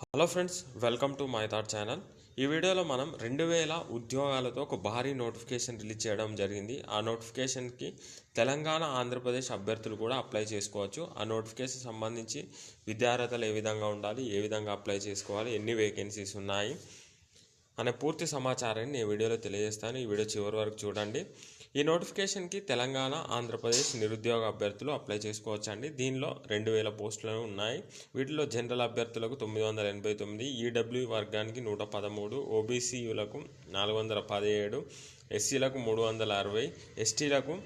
Hello friends welcome to my thought channel. ఈ వీడియోలో మనం రెండు వేల ఉద్యోగాలతో ఒక భారీ నోటిఫికేషన్ రిలీజ్ చేయడం జరిగింది. ఆ నోటిఫికేషన్కి తెలంగాణ ఆంధ్రప్రదేశ్ అభ్యర్థులు కూడా అప్లై చేసుకోవచ్చు. ఆ నోటిఫికేషన్ సంబంధించి విద్యార్హతలు ఏ విధంగా ఉండాలి ఏ విధంగా అప్లై చేసుకోవాలి ఎన్ని వేకెన్సీస్ ఉన్నాయి అనే పూర్తి సమాచారాన్ని నేను వీడియోలో తెలియజేస్తాను. ఈ వీడియో చివరి వరకు చూడండి. ఈ నోటిఫికేషన్కి తెలంగాణ ఆంధ్రప్రదేశ్ నిరుద్యోగ అభ్యర్థులు అప్లై చేసుకోవచ్చండి. దీనిలో రెండు వేల పోస్టులు ఉన్నాయి. వీటిలో జనరల్ అభ్యర్థులకు తొమ్మిది వందల ఎనభై తొమ్మిది ఈడబ్ల్యూ వర్గానికి నూట పదమూడు ఓబీసీయులకు నాలుగు వందల పదిహేడు ఎస్సీలకు మూడు వందల అరవై ఎస్టీలకు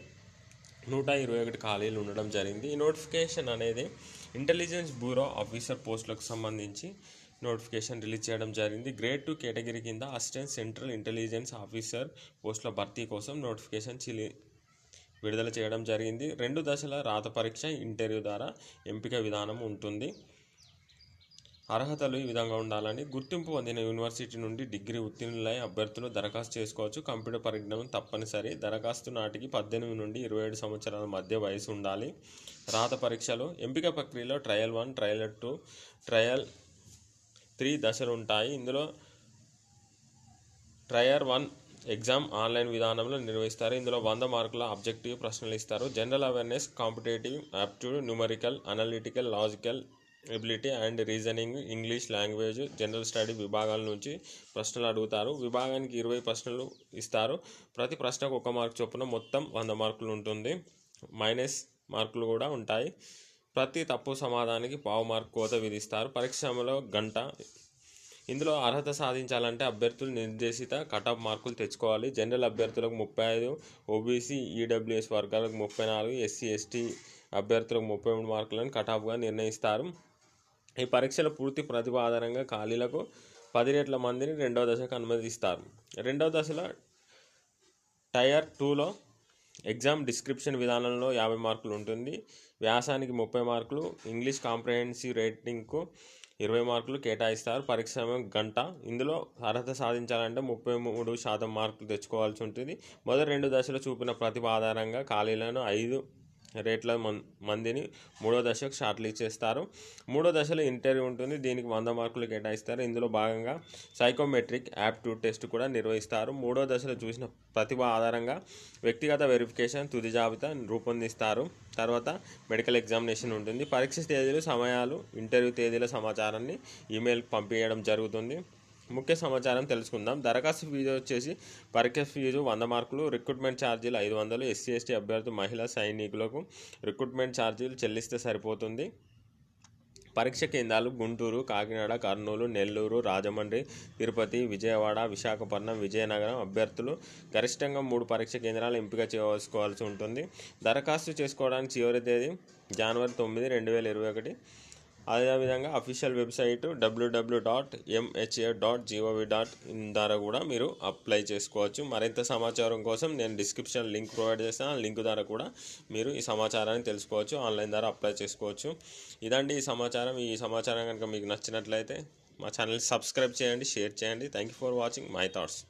నూట ఇరవై ఒకటి ఖాళీలు ఉండడం జరిగింది. ఈ నోటిఫికేషన్ అనేది ఇంటెలిజెన్స్ బ్యూరో ఆఫీసర్ పోస్టులకు సంబంధించి నోటిఫికేషన్ రిలీజ్ చేయడం జరిగింది. గ్రేడ్ టూ కేటగిరీ కింద అసిస్టెంట్ సెంట్రల్ ఇంటెలిజెన్స్ ఆఫీసర్ పోస్టుల భర్తీ కోసం నోటిఫికేషన్ చిలి విడుదల చేయడం జరిగింది. రెండు దశల రాత పరీక్ష ఇంటర్వ్యూ ద్వారా ఎంపిక విధానం ఉంటుంది. అర్హతలు ఈ విధంగా ఉండాలని గుర్తింపు పొందిన యూనివర్సిటీ నుండి డిగ్రీ ఉత్తీర్ణులై అభ్యర్థులు దరఖాస్తు చేసుకోవచ్చు. కంప్యూటర్ పరిజ్ఞానం తప్పనిసరి. దరఖాస్తు నాటికి పద్దెనిమిది నుండి ఇరవై ఏడు సంవత్సరాల మధ్య వయసు ఉండాలి. రాత పరీక్షలు ఎంపిక ప్రక్రియలో trial one trial two trial three దశలు ఉంటాయి. ఇందులో ట్రయర్ వన్ ఎగ్జామ్ ఆన్లైన్ విధానంలో నిర్వహిస్తారు. ఇందులో వంద మార్కుల ఆబ్జెక్టివ్ ప్రశ్నలు ఇస్తారు. General awareness competitive aptitude numerical analytical logical ability and reasoning English language general study విభాగాల నుంచి ప్రశ్నలు అడుగుతారు. విభాగానికి ఇరవై ప్రశ్నలు ఇస్తారు. ప్రతి ప్రశ్నకు ఒక మార్క్ చొప్పున మొత్తం వంద మార్కులు ఉంటుంది. మైనస్ మార్కులు కూడా ఉంటాయి. ప్రతి తప్పు సమాధానానికి పావు మార్క్ కోత విధిస్తారు. పరీక్షలో గంట. ఇందులో అర్హత సాధించాలంటే అభ్యర్థులు నిర్దేశిత కటాఫ్ మార్కులు తెచ్చుకోవాలి. జనరల్ అభ్యర్థులకు ముప్పై ఐదు ఓబీసీ ఈడబ్ల్యూఎస్ వర్గాలకు ముప్పై నాలుగు ఎస్సీ ఎస్టీ అభ్యర్థులకు ముప్పై మూడు మార్కులను కటాఫ్గా నిర్ణయిస్తారు. ఈ పరీక్షల పూర్తి ప్రతిభ ఆధారంగా ఖాళీలకు పది రేట్ల మందిని రెండవ దశకు అనుమతిస్తారు. రెండవ దశలో టైర్ టూలో ఎగ్జామ్ డిస్క్రిప్షన్ విధానంలో యాభై మార్కులు ఉంటుంది. వ్యాసానికి ముప్పై మార్కులు ఇంగ్లీష్ కాంప్రహెన్సివ్ రేటింగ్కు ఇరవై మార్కులు కేటాయిస్తారు. పరీక్ష సమయం గంట. ఇందులో అర్హత సాధించాలంటే ముప్పై మూడు శాతం మార్కులు తెచ్చుకోవాల్సి ఉంటుంది. మొదటి రెండు దశలు చూపిన ప్రతిభ ఆధారంగా ఖాళీలను ఐదు రేట్ల మం మందిని మూడో దశకు షార్ట్లు చేస్తారు. మూడో దశలో ఇంటర్వ్యూ ఉంటుంది. దీనికి వంద మార్కులు కేటాయిస్తారు. ఇందులో భాగంగా సైకోమెట్రిక్ యాప్ట్యూడ్ టెస్ట్ కూడా నిర్వహిస్తారు. మూడో దశలో చూసిన ప్రతిభ ఆధారంగా వ్యక్తిగత వెరిఫికేషన్ తుది జాబితా రూపొందిస్తారు. తర్వాత మెడికల్ ఎగ్జామినేషన్ ఉంటుంది. పరీక్ష తేదీలు సమయాలు ఇంటర్వ్యూ తేదీల సమాచారాన్ని ఈమెయిల్ పంపించడం జరుగుతుంది. ముఖ్య సమాచారం తెలుసుకుందాం. దరఖాస్తు ఫీజు వచ్చేసి పరీక్ష ఫీజు వంద మార్కులు రిక్రూట్మెంట్ ఛార్జీలు ఐదు వందలు ఎస్సీ ఎస్టీ అభ్యర్థి మహిళా సైనికులకు రిక్రూట్మెంట్ ఛార్జీలు చెల్లిస్తే సరిపోతుంది. పరీక్ష కేంద్రాలు గుంటూరు కాకినాడ కర్నూలు నెల్లూరు రాజమండ్రి తిరుపతి విజయవాడ విశాఖపట్నం విజయనగరం అభ్యర్థులు గరిష్టంగా మూడు పరీక్ష కేంద్రాలు ఎంపిక చేసుకోవాల్సి ఉంటుంది. దరఖాస్తు చేసుకోవడానికి చివరి తేదీ జనవరి తొమ్మిది రెండు వేల ఇరవై ఒకటి. అదేవిధంగా official website WWW dot MHA dot GOV dot in ద్వారా కూడా మీరు అప్లై చేసుకోవచ్చు. మరింత సమాచారం కోసం నేను డిస్క్రిప్షన్ లింక్ ప్రొవైడ్ చేస్తాను. ఆ లింక్ ద్వారా కూడా మీరు ఈ సమాచారాన్ని తెలుసుకోవచ్చు ఆన్లైన్ ద్వారా అప్లై చేసుకోవచ్చు. ఇదండి ఈ సమాచారం. ఈ సమాచారం కనుక మీకు నచ్చినట్లయితే మా ఛానల్ సబ్స్క్రైబ్ చేయండి షేర్ చేయండి. Thank you for watching my thoughts